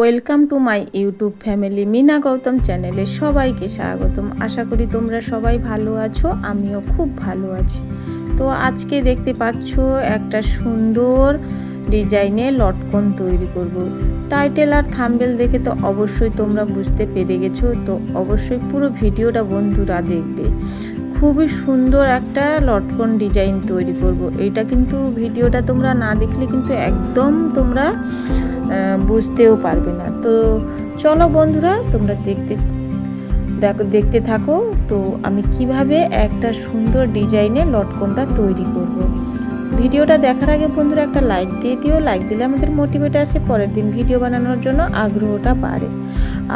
Welcome to my YouTube family Mina Gautam চ্যানেলে সবাইকে স্বাগতম। আশা করি তোমরা সবাই ভালো আছো, আমিও খুব ভালো আছি। তো আজকে দেখতে পাচ্ছ একটা সুন্দর ডিজাইনে লটকন তৈরি করব। টাইটেল আর থাম্বেল দেখে তো অবশ্যই তোমরা বুঝতে পেরে গেছো, তো অবশ্যই পুরো ভিডিওটা বন্ধুরা দেখবে। খুবই সুন্দর একটা লটকন ডিজাইন তৈরি করব। এটা কিন্তু ভিডিওটা তোমরা না দেখলে কিন্তু একদম তোমরা বুঝতেও পারবে না তো চলো বন্ধুরা, তোমরা দেখতে, দেখো, দেখতে থাকো তো আমি কীভাবে একটা সুন্দর ডিজাইনে লটকনটা তৈরি করব। ভিডিওটা দেখার আগে বন্ধুরা একটা লাইক দিয়ে দিও। লাইক দিলে আমাদের মোটিভেট আসে, পরের দিন ভিডিও বানানোর জন্য আগ্রহটা বাড়ে।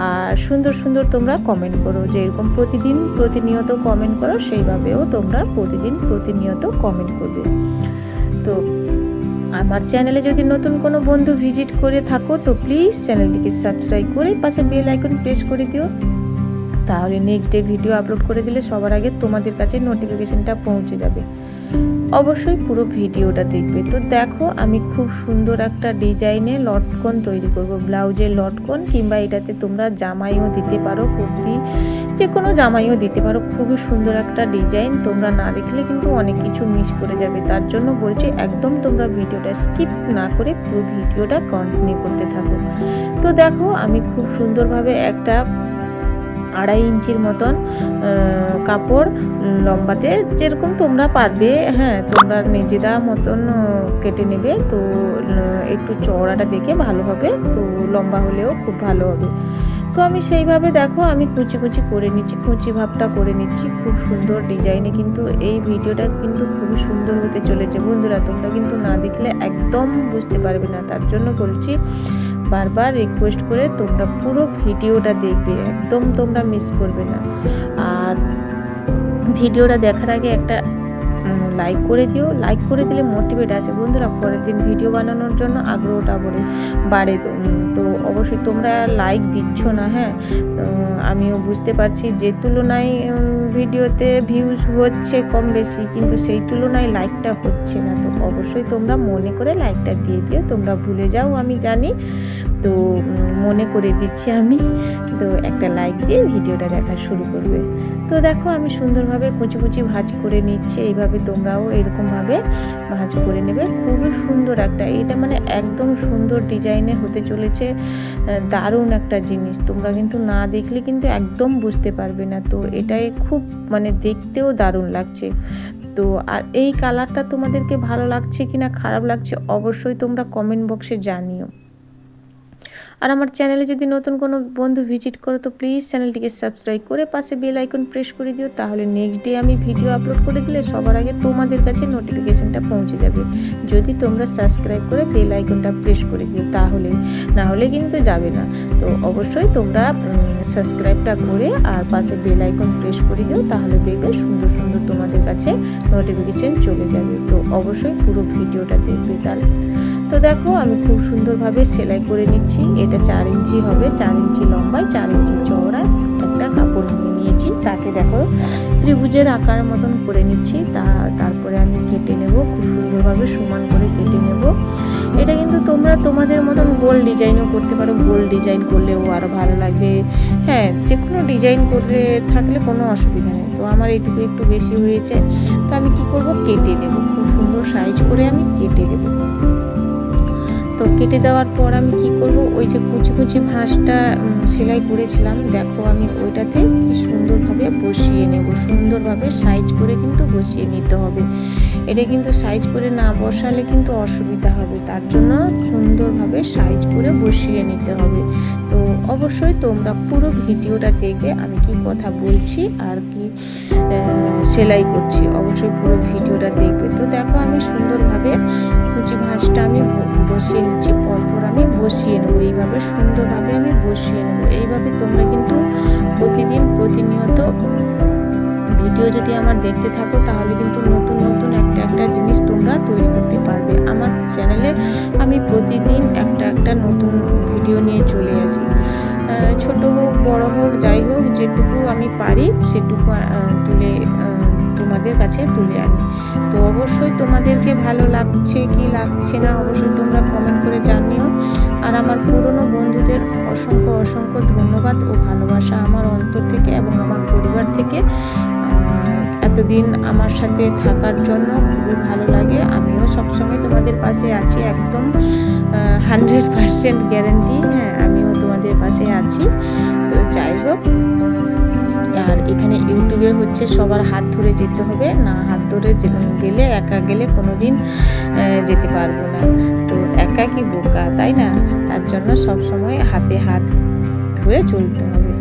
আর সুন্দর সুন্দর তোমরা কমেন্ট করো যে এরকম প্রতিদিন প্রতিনিয়ত কমেন্ট করো, সেইভাবেও তোমরা প্রতিদিন প্রতিনিয়ত কমেন্ট করবে। তো আমার চ্যানেলে যদি নতুন কোনো বন্ধু ভিজিট করে থাকো, তো প্লিজ চ্যানেলটিকে সাবস্ক্রাইব করে পাশে বেল আইকন প্রেস করে দিও। তাহলে নেক্সট ডে ভিডিও আপলোড করে দিলে সবার আগে তোমাদের কাছে নোটিফিকেশনটা পৌঁছে যাবে। অবশ্যই পুরো ভিডিওটা দেখবে। তো দেখো, আমি খুব সুন্দর একটা ডিজাইনে লটকন তৈরি করব। ব্লাউজের লটকন কিংবা এটাতে তোমরা জামাইও দিতে পারো, কুর্তি যে কোনো জামাইও দিতে পারো। খুবই সুন্দর একটা ডিজাইন তোমরা না দেখলে কিন্তু অনেক কিছু মিস করে যাবে। তার জন্য বলছি, একদম তোমরা ভিডিওটা স্কিপ না করে পুরো ভিডিওটা কন্টিনিউ করতে থাকো। তো দেখো, আমি খুব সুন্দরভাবে একটা আড়াই ইঞ্চির মতন কাপড় লম্বাতে যেরকম তোমরা পারবে হ্যাঁ তোমরা নিজেরা মতন কেটে নেবে। তো একটু চওড়াটা দেখে ভালো হবে, তো লম্বা হলেও খুব ভালো হবে। তো আমি সেইভাবে দেখো, আমি কুচি কুচি করে নিচ্ছি, কুচি ভাবটা করে নিচ্ছি। খুব সুন্দর ডিজাইনে কিন্তু এই ভিডিওটা কিন্তু খুব সুন্দর হতে চলেছে। বন্ধুরা, তোমরা কিন্তু না দেখলে একদম বুঝতে পারবে না। তার জন্য বলছি বারবার রিকোয়েস্ট করে তোমরা পুরো ভিডিওটা দেখবে, একদম তোমরা মিস করবে না। আর ভিডিওটা দেখার আগে একটা লাইক করে দিও। লাইক করে দিলে মোটিভেট আছে বন্ধুরা। পরের দিন ভিডিও বানানোর জন্য আগ্রহটা বলে বাড়ে তো। অবশ্যই তোমরা লাইক দিচ্ছ না হ্যাঁ? আমিও বুঝতে পারছি যে তুলনায় ভিডিওতে ভিউজ হচ্ছে কম বেশি, কিন্তু সেই তুলনায় লাইকটা হচ্ছে না। তো অবশ্যই তোমরা মনে করে লাইকটা দিয়ে দিও। তোমরা ভুলে যাও, আমি জানি। তো মনে করে দিচ্ছি আমি। তো একটা লাইক দিয়ে ভিডিওটা দেখা শুরু করবে। তো দেখো, আমি সুন্দরভাবে কুচি কুচি ভাজ করে নিচ্ছি। এইভাবে তোমরাও এরকমভাবে ভাজ করে নেবে। খুবই সুন্দর একটা, এটা মানে একদম সুন্দর ডিজাইনে হতে চলেছে দারুণ একটা জিনিস। তোমরা কিন্তু না দেখলে কিন্তু একদম বুঝতে পারবে না। তো এটাই খুব মানে দেখতেও দারুণ লাগছে। তো আর এই কালারটা তোমাদেরকে ভালো লাগছে কি না খারাপ লাগছে অবশ্যই তোমরা কমেন্ট বক্সে জানিও। আর আমার চ্যানেলে যদি নতুন কোনো বন্ধু ভিজিট করো, তো প্লিজ চ্যানেলটিকে সাবস্ক্রাইব করে পাশে বেল আইকন প্রেস করে দিও। তাহলে নেক্সট ডে আমি ভিডিও আপলোড করে দিলে সবার আগে তোমাদের কাছে নোটিফিকেশনটা পৌঁছে যাবে। যদি তোমরা সাবস্ক্রাইব করে বেল আইকনটা প্রেস করে দিও, তাহলে না হলে কিন্তু যাবে না। তো অবশ্যই তোমরা সাবস্ক্রাইবটা করে আর পাশে বেল আইকন প্রেস করে দিও, তাহলে দেখবে সুন্দর সুন্দর তোমাদের কাছে নোটিফিকেশন চলে যাবে। তো অবশ্যই পুরো ভিডিওটা দেখবে তাহলে তো দেখো, আমি খুব সুন্দরভাবে সেলাই করে নিচ্ছি। এটা চার ইঞ্চি হবে, চার ইঞ্চি লম্বায়, চার ইঞ্চি চওড়া একটা কাপড় নিয়ে নিয়েছি। তাকে দেখো, ত্রিভুজের আকার মতন করে নিচ্ছি। তা, তারপরে আমি কেটে নেব, খুব সুন্দরভাবে সমান করে কেটে নেব। এটা কিন্তু তোমরা তোমাদের মতন গোল ডিজাইনও করতে পারো। গোল ডিজাইন করলেও আরও ভালো লাগবে। হ্যাঁ যে কোনো ডিজাইন করে থাকলে কোনো অসুবিধা নেই। তো আমার এইটুকু একটু বেশি হয়েছে। তো আমি কি করব? কেটে দেবো। খুব সুন্দর সাইজ করে আমি কেটে দেবো। তো কেটে দেওয়ার পর আমি কি করব? ওই যে কুচি কুচি ভাঁজটা সেলাই করেছিলাম। দেখো আমি ওইটাতে কি সুন্দরভাবে বসিয়ে নেব। সুন্দরভাবে সাইজ করে কিন্তু বসিয়ে নিতে হবে। এটা কিন্তু সাইজ করে না বসালে কিন্তু অসুবিধা হবে। তার জন্য সুন্দরভাবে সাইজ করে বসিয়ে নিতে হবে। তো অবশ্যই তোমরা পুরো ভিডিওটা দেখবে আমি কি কথা বলছি আর কি সেলাই করছি। অবশ্যই পুরো ভিডিওটা দেখবে। তো দেখো আমি সুন্দরভাবে ভাঁজটা আমি বসিয়ে নিচ্ছি, পরপর আমি বসিয়ে নেব। এইভাবে সুন্দরভাবে আমি বসিয়ে নেব। এইভাবে তোমরা কিন্তু প্রতিদিন প্রতিনিয়ত ভিডিও যদি আমার দেখতে থাকো, তাহলে কিন্তু নতুন নতুন একটা একটা জিনিস তোমরা তৈরি করতে পারবে। আমার চ্যানেলে আমি প্রতিদিন একটা একটা নতুন ভিডিও নিয়ে চলে আসি। ছোট হোক, বড় হোক, যাই হোক, যেটুকু আমি পারি, সেটুকু তুলে তোমাদের কাছে তুলে আনি। তো অবশ্যই তোমাদেরকে ভালো লাগছে কি লাগছে না, অবশ্যই তোমরা কমেন্ট করে জানিও। আর আমার পুরনো বন্ধুদের অসংখ্য অসংখ্য ধন্যবাদ ও ভালোবাসা আমার অন্তর থেকে এবং আমার পরিবার থেকে। এতদিন আমার সাথে থাকার জন্য খুবই ভালো লাগে। আমিও সবসময় তোমাদের পাশে আছি একদম হান্ড্রেড পারসেন্ট গ্যারেন্টি হ্যাঁ আমিও তোমাদের পাশে আছি। তো যাই হোক আর এখানে ইউটিউবে হচ্ছে সবার হাত ধরে যেতে হবে। না হাত ধরে গেলে একা গেলে কোনো দিন যেতে পারব না। তো একা কি বোকা, তাই না? তার জন্য সবসময় হাতে হাত ধরে চলতে হবে।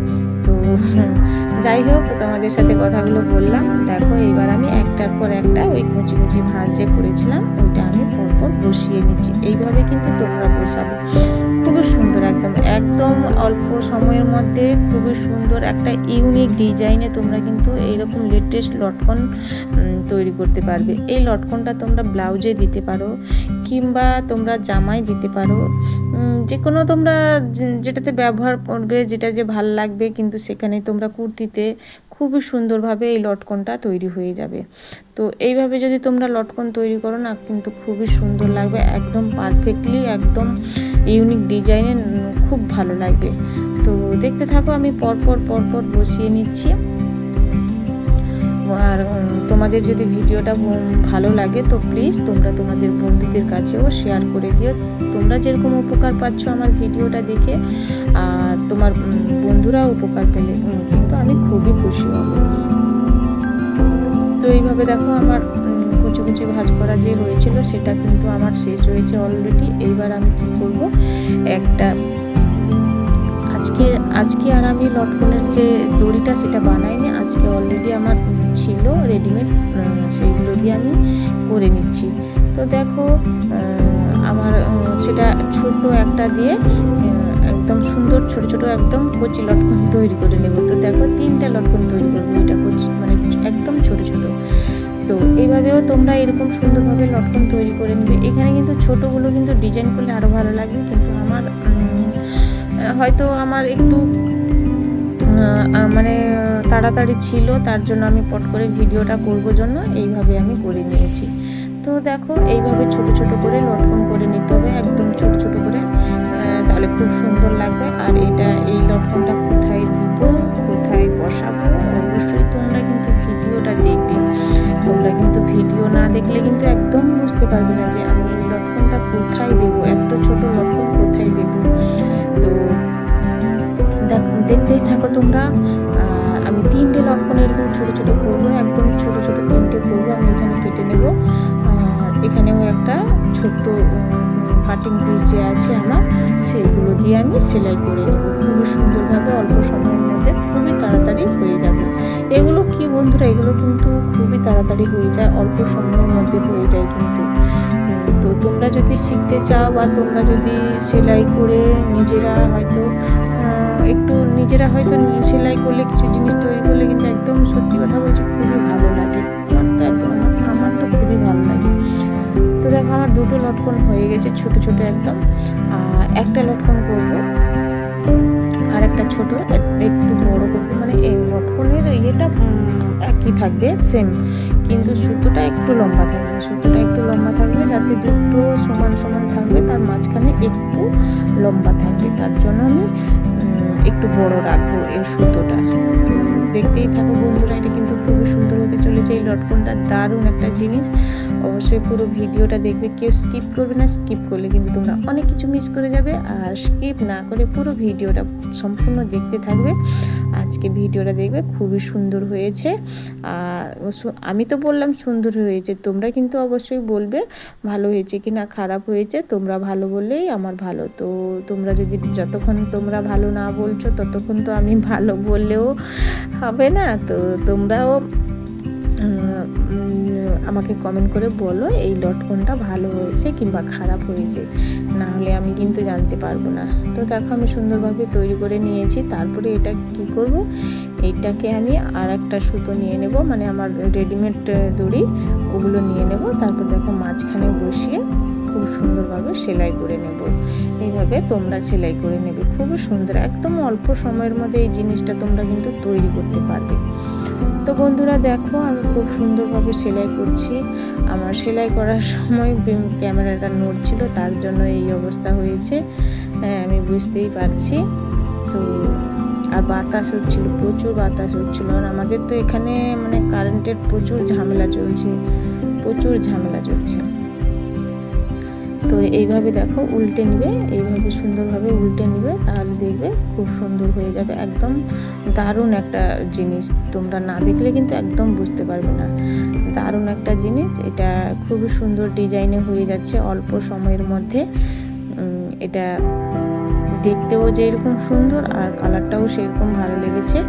তো যাই হোক, তোমাদের সাথে কথাগুলো বললাম। দেখো এবার আমি একটার পর একটা ওই কুচি কুচি ভাঁজ যে করেছিলাম, ওইটা আমি পরপর বসিয়ে নিচ্ছি। এইভাবে কিন্তু তোমরা বসাবে। খুবই সুন্দর একদম একদম অল্প সময়ের মধ্যে খুবই সুন্দর একটা ইউনিক ডিজাইনে তোমরা কিন্তু এইরকম লেটেস্ট লটকন তৈরি করতে পারবে। এই লটকনটা তোমরা ব্লাউজে দিতে পারো কিংবা তোমরা জামাই দিতে পারো। যে কোনো তোমরা যেটাতে ব্যবহার করবে, যেটা যে ভালো লাগবে, কিন্তু সেখানে তোমরা কুর্তিতে খুবই সুন্দরভাবে এই লটকনটা তৈরি হয়ে যাবে। তো এইভাবে যদি তোমরা লটকন তৈরি করো না, কিন্তু খুবই সুন্দর লাগবে, একদম পারফেক্টলি একদম ইউনিক ডিজাইনে খুব ভালো লাগবে। তো দেখতে থাকো, আমি পরপর পরপর বসিয়ে নিচ্ছি। আর তোমাদের যদি ভিডিওটা ভালো লাগে তো প্লিজ তোমরা তোমাদের বন্ধুদের কাছেও শেয়ার করে দিও। তোমরা যেরকম উপকার পাচ্ছ আমার ভিডিওটা দেখে আর তোমার উম, বন্ধুরাও উপকার পেলে কিন্তু আমি খুবই খুশি হব। তো এইভাবে দেখো আমার কুচি কুচি ভাজ করা যে হয়েছিল সেটা কিন্তু আমার শেষ হয়েছে অলরেডি এইবার আমি কি করব? একটা আজকে আজকে আর আমি লটকনের যে দড়িটা সেটা বানাইনি আজকে অলরেডি আমার ছিল রেডিমেড সেইগুলো দিয়ে আমি করে নিচ্ছি। তো দেখো আমার সেটা ছোট একটা দিয়ে একদম সুন্দর ছোট ছোট একদম কচি লটকন তৈরি করে নেব। তো দেখো, তিনটা লটকন তৈরি করব এটা কচি মানে একদম ছোট ছোট। তো এইভাবেও তোমরা এরকম সুন্দরভাবে লটকন তৈরি করে নেবে। এখানে কিন্তু ছোটোগুলো কিন্তু ডিজাইন করলে আরও ভালো লাগবে কিন্তু আমার হয়তো আমার একটু মানে তাড়াতাড়ি ছিল, তার জন্য আমি পট করে ভিডিওটা করব জন্য এইভাবে আমি করে নিয়েছি। তো দেখো, এইভাবে ছোট ছোট করে লটকন করে নিতে হবে, একদম ছোট ছোট করে তাহলে খুব সুন্দর লাগবে। আর এটা, এই লটকনটা কোথায় দিব, কোথায় বসাবো, অবশ্যই তোমরা কিন্তু ভিডিওটা দেখবে। তোমরা কিন্তু ভিডিও না দেখলে কিন্তু একদম বুঝতে পারবে না যে আমি এই লটকনটা কোথায় দেবো, এত ছোট লটকন তোমরা আমি তিনটে লটকন এরকম ছোটো ছোটো করব, একদম ছোটো ছোটো তিনটে করব, আমি এখানে কেটে নেব। এখানেও একটা ছোট্ট কাটিং পিস যে আছে আমার সেইগুলো দিয়ে আমি সেলাই করে নেব। খুবই সুন্দরভাবে, অল্প সময়ের মধ্যে খুবই তাড়াতাড়ি হয়ে যাবে। এগুলো কি বন্ধুরা, এগুলো কিন্তু খুবই তাড়াতাড়ি হয়ে যায়, অল্প সময়ের মধ্যে হয়ে যায় কিন্তু। তো তোমরা যদি শিখতে চাও বা তোমরা যদি সেলাই করে নিজেরা হয়তো একটু নিজেরা হয়তো সেলাই করলে কিছু জিনিস তৈরি করলে কিন্তু একদম সত্যি কথা বলছি খুবই ভালো লাগে। আমার তো একদম আমার তো খুবই ভালো লাগে। তো দেখো আমার দুটো লটকন হয়ে গেছে, ছোট ছোট একদম। একটা লটকন করব, আর একটা ছোট, একটু বড় করব। মানে এই লটকনের ইয়েটা একই থাকবে সেম কিন্তু সুতোটা একটু লম্বা থাকবে, সুতোটা একটু লম্বা থাকবে, যাতে দুটো সমান সমান থাকবে, তার মাঝখানে একটু লম্বা থাকবে। তার জন্য আমি একটু বড় রাখব এই সুতোটা। দেখতেই থাকো বন্ধুরা, এটা কিন্তু খুবই সুন্দর হতে চলেছে। এই লটকনটা দারুণ একটা জিনিস। অবশ্যই পুরো ভিডিওটা দেখবে। কেউ স্কিপ করবে না স্কিপ করলে কিন্তু তোমরা অনেক কিছু মিস করে যাবে আর স্কিপ না করে পুরো ভিডিওটা সম্পূর্ণ দেখতে থাকবে। আজকে ভিডিওটা দেখবে খুবই সুন্দর হয়েছে। আর আমি তো বললাম সুন্দর হয়েছে, তোমরা কিন্তু অবশ্যই বলবে ভালো হয়েছে কি না, খারাপ হয়েছে, তোমরা ভালো বললেই আমার ভালো। তো তোমরা যদি যতক্ষণ তোমরা ভালো না বলছো, ততক্ষণ তো আমি ভালো বললেও হবে না। তো তোমরাও আমাকে কমেন্ট করে বলো এই লটকনটা ভালো হয়েছে কিংবা খারাপ হয়েছে। না হলে আমি কিন্তু জানতে পারব না। তো দেখো আমি সুন্দরভাবে তৈরি করে নিয়েছি, তারপরে এটা কি করব? এইটাকে আমি আর একটা সুতো নিয়ে নেব মানে আমার রেডিমেড দড়ি, ওগুলো নিয়ে নেব। তারপর দেখো মাঝখানে বসিয়ে খুব সুন্দরভাবে সেলাই করে নেব। এইভাবে তোমরা সেলাই করে নেবে। খুবই সুন্দর, একদম অল্প সময়ের মধ্যে এই জিনিসটা তোমরা কিন্তু তৈরি করতে পারবে। তো বন্ধুরা দেখো, আমি খুব সুন্দরভাবে সেলাই করছি। আমার সেলাই করার সময় ক্যামেরাটা নড়ছিল, তার জন্য এই অবস্থা হয়েছে। হ্যাঁ আমি বুঝতেই পারছি। তো, আর বাতাস হচ্ছিল, প্রচুর বাতাস হচ্ছিল। আর আমাদের তো এখানে মানে কারেন্টের প্রচুর ঝামেলা চলছে, প্রচুর ঝামেলা চলছে। তো এইভাবে দেখো উল্টে নিবে, এইভাবে সুন্দরভাবে উল্টে নিবে, তাহলে দেখবে খুব সুন্দর হয়ে যাবে। একদম দারুণ একটা জিনিস, তোমরা না দেখলে কিন্তু একদম বুঝতে পারবে না। দারুণ একটা জিনিস, এটা খুবই সুন্দর ডিজাইনে হয়ে যাচ্ছে অল্প সময়ের মধ্যে। এটা দেখতেও যেরকম সুন্দর আর কালারটাও সেরকম ভালো লেগেছে।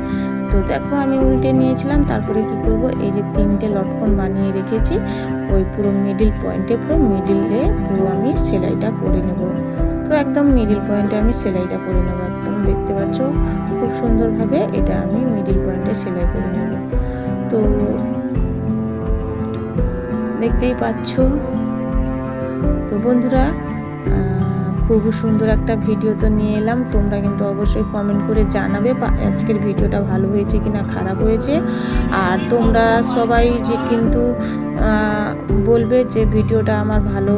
তো দেখো আমি উল্টে নিয়েছিলাম, তারপরে কি করব? এই যে তিনটে লটকন বানিয়ে রেখেছি, ওই পুরো মিডিল পয়েন্টে পুরো মিডিলে পুরো আমি সেলাইটা করে নেব। পুরো একদম মিডিল পয়েন্টে আমি সেলাইটা করে নেব, একদম দেখতে পাচ্ছ? খুব সুন্দরভাবে এটা আমি মিডিল পয়েন্টে সেলাই করে নেব। তো দেখতেই পাচ্ছ? তো বন্ধুরা আহ, খুব সুন্দর একটা ভিডিও তো নিয়ে এলাম। তোমরা কিন্তু অবশ্যই কমেন্ট করে জানাবে আজকের ভিডিওটা ভালো হয়েছে কি না খারাপ হয়েছে। আর তোমরা সবাই যে কিন্তু বলবে যে ভিডিওটা আমার ভালো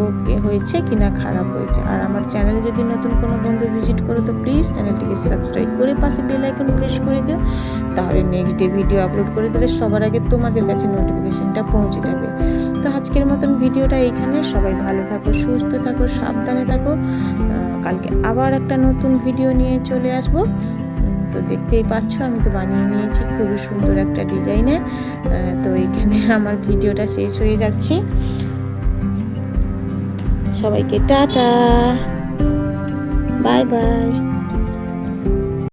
হয়েছে কি না খারাপ হয়েছে। আর আমার চ্যানেলে যদি নতুন কোনো বন্ধু ভিজিট করো তো প্লিজ চ্যানেলটিকে সাবস্ক্রাইব করে পাশে বেল আইকন প্রেস করে দিও। তাহলে নেক্সট ডে ভিডিও আপলোড করে দিলে সবার আগে তোমাদের কাছে নোটিফিকেশানটা পৌঁছে যাবে। তো আজকের মতন ভিডিওটা এইখানে। সবাই ভালো থাকো সুস্থ থাকো সাবধানে থাকো। কালকে আবার একটা নতুন ভিডিও নিয়ে চলে আসব। তো দেখতেই পাচ্ছ, আমি তো বানিয়ে নিয়েছি খুবই সুন্দর একটা ডিজাইনে তো এখানে আমার ভিডিওটা শেষ হয়ে যাচ্ছে। সবাইকে টাটা। Bye bye.